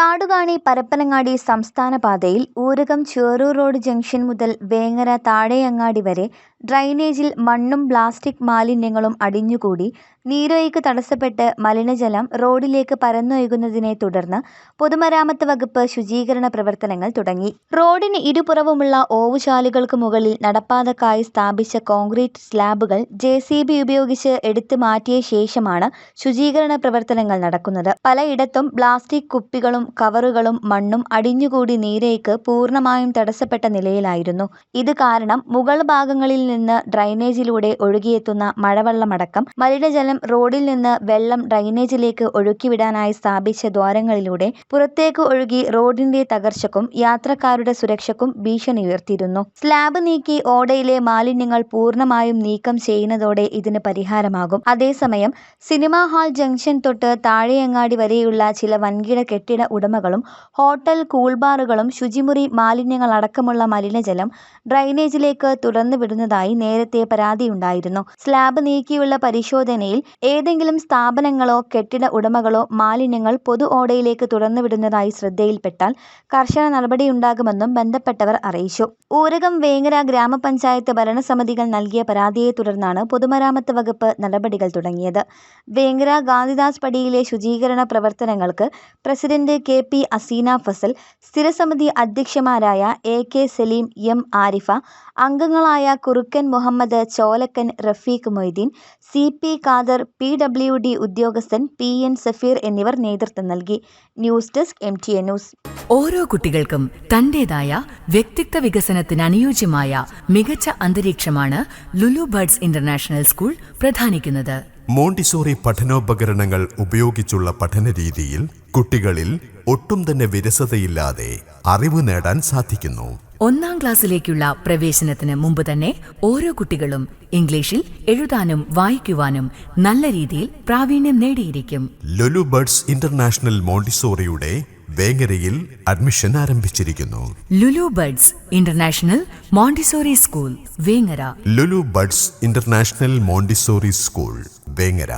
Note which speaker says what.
Speaker 1: നാടുകാണി പരപ്പനങ്ങാടി സംസ്ഥാന പാതയിൽ Oorakam Cherur road junction മുതൽ വേങ്ങര താഴെയങ്ങാടി വരെ ഡ്രൈനേജിൽ മണ്ണും പ്ലാസ്റ്റിക് മാലിന്യങ്ങളും അടിഞ്ഞുകൂടി നീരൊഴുക്ക് തടസ്സപ്പെട്ട് മലിനജലം റോഡിലേക്ക് പരന്നൊഴുകുന്നതിനെ തുടർന്ന് പൊതുമരാമത്ത് വകുപ്പ് ശുചീകരണ പ്രവർത്തനങ്ങൾ തുടങ്ങി. റോഡിന് ഇരുപുറവുമുള്ള ഓവുചാലുകൾക്ക് മുകളിൽ നടപ്പാതക്കായി സ്ഥാപിച്ച കോൺക്രീറ്റ് സ്ലാബുകൾ ജെ ഉപയോഗിച്ച് എടുത്തു മാറ്റിയ ശേഷമാണ് ശുചീകരണ പ്രവർത്തനങ്ങൾ നടക്കുന്നത്. പലയിടത്തും പ്ലാസ്റ്റിക് കുപ്പികളും കവറുകളും മണ്ണും അടിഞ്ഞുകൂടി നീരേക്ക് പൂർണമായും തടസ്സപ്പെട്ട നിലയിലായിരുന്നു. ഇത് കാരണം മുകൾ ഭാഗങ്ങളിൽ നിന്ന് ഡ്രൈനേജിലൂടെ ഒഴുകിയെത്തുന്ന മഴവെള്ളമടക്കം മലിനജലം റോഡിൽ നിന്ന് വെള്ളം ഡ്രൈനേജിലേക്ക് ഒഴുക്കിവിടാനായി സ്ഥാപിച്ച ദ്വാരങ്ങളിലൂടെ പുറത്തേക്ക് ഒഴുകി റോഡിന്റെ തകർച്ചക്കും യാത്രക്കാരുടെ സുരക്ഷക്കും ഭീഷണി ഉയർത്തിയിരുന്നു സ്ലാബ് നീക്കി ഓടയിലെ മാലിന്യങ്ങൾ പൂർണമായും നീക്കം ചെയ്യുന്നതോടെ ഇതിന് പരിഹാരമാകും. അതേസമയം സിനിമാ ഹാൾ ജംഗ്ഷൻ തൊട്ട് താഴെയങ്ങാടി വരെയുള്ള ചില വൻകിട കെട്ടിട ഉടമകളും ഹോട്ടൽ കൂൾബാറുകളും ശുചിമുറി മാലിന്യങ്ങളടക്കമുള്ള മലിനജലം ഡ്രൈനേജിലേക്ക് തുറന്നു വിടുന്നതായി നേരത്തെ പരാതിയുണ്ടായിരുന്നു. സ്ലാബ് നീക്കിയുള്ള പരിശോധനയിൽ ഏതെങ്കിലും സ്ഥാപനങ്ങളോ കെട്ടിട ഉടമകളോ മാലിന്യങ്ങൾ പൊതു ഓടയിലേക്ക് തുറന്നുവിടുന്നതായി ശ്രദ്ധയിൽപ്പെട്ടാൽ കർശന നടപടിയുണ്ടാകുമെന്നും ബന്ധപ്പെട്ടവർ അറിയിച്ചു. ഊരകം വേങ്ങര ഗ്രാമപഞ്ചായത്ത് ഭരണസമിതികൾ നൽകിയ പരാതിയെ തുടർന്നാണ് പൊതുമരാമത്ത് വകുപ്പ് നടപടികൾ തുടങ്ങിയത്. വേങ്ങര ഗാന്ധിദാസ് പടിയിലെ ശുചീകരണ പ്രവർത്തനങ്ങൾക്ക് president K P Aseena Fazal സ്ഥിരസമിതി അധ്യക്ഷന്മാരായ A K Saleem M Arifa അംഗങ്ങളായ Kurukkan Muhammad Cholakkan Rafeeq Moideen C P Khader P W D ഉദ്യോഗസ്ഥൻ പി എൻ സഫീർ എന്നിവർ നേതൃത്വം നൽകി. News desk M T A news.
Speaker 2: ഓരോ കുട്ടികൾക്കും തന്റേതായ വ്യക്തിത്വ വികസനത്തിന് അനുയോജ്യമായ മികച്ച അന്തരീക്ഷമാണ് ലുലു ബർഡ്സ് ഇന്റർനാഷണൽ സ്കൂൾ പ്രധാനിക്കുന്നത്.
Speaker 3: മോണ്ടിസോറി പഠനോപകരണങ്ങൾ ഉപയോഗിച്ചുള്ള പഠന രീതിയിൽ കുട്ടികളിൽ ഒട്ടും തന്നെ വിരസതയില്ലാതെ അറിവ് നേടാൻ സാധിക്കുന്നു.
Speaker 2: ഒന്നാം ക്ലാസ്സിലേക്കുള്ള പ്രവേശനത്തിന് മുമ്പ് തന്നെ ഓരോ കുട്ടികളും ഇംഗ്ലീഷിൽ എഴുതാനും വായിക്കുവാനും നല്ല രീതിയിൽ പ്രാവീണ്യം നേടിയിരിക്കും.
Speaker 3: ലുലു ബേർഡ്സ് ഇന്റർനാഷണൽ മോണ്ടിസോറിയുടെ വേങ്ങരയിൽ അഡ്മിഷൻ ആരംഭിച്ചിരിക്കുന്നു.
Speaker 2: Lulu buds international montessori school Vengara.
Speaker 3: Lulu buds international montessori school. Vengara